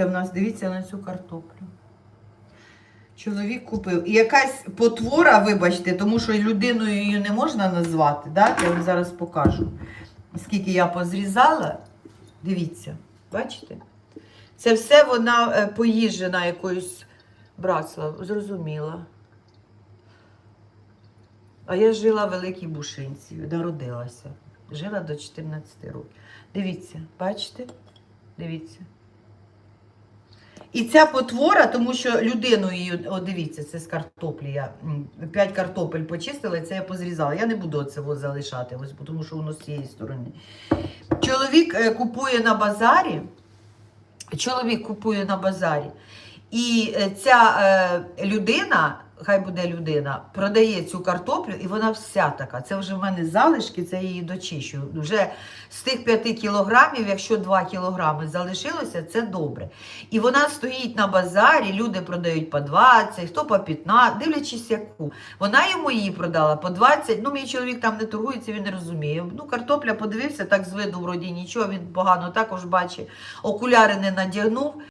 Ситуація в нас, дивіться на цю картоплю. Чоловік купив. І якась потвора, вибачте, тому що людиною її не можна назвати. Да? Я вам зараз покажу. Скільки я позрізала. Дивіться, бачите? Це все вона е, поїжджена якоюсь братства, зрозуміла. А я жила в Великій Бушинці, народилася. Жила до 14 років. Дивіться, бачите? Дивіться. І ця потвора, тому що людину її, о, дивіться, це з картоплі. Я п'ять картопель почистила, і це я позрізала. Я не буду це залишати, ось, тому що воно з цієї сторони. Чоловік е, купує на базарі. Чоловік купує на базарі. І е, ця е, людина, хай буде людина, продає цю картоплю, і вона вся така. Це вже в мене залишки, це я її дочищу. Вже з тих 5 кілограмів, якщо 2 кілограми залишилося, це добре. І вона стоїть на базарі, люди продають по 20, хто по 15, дивлячись яку. Вона йому її продала по 20. Ну, мій чоловік там не торгується, він не розуміє. Ну, картопля подивився, так з виду вроді нічого, він погано також бачить. Окуляри не надягнув.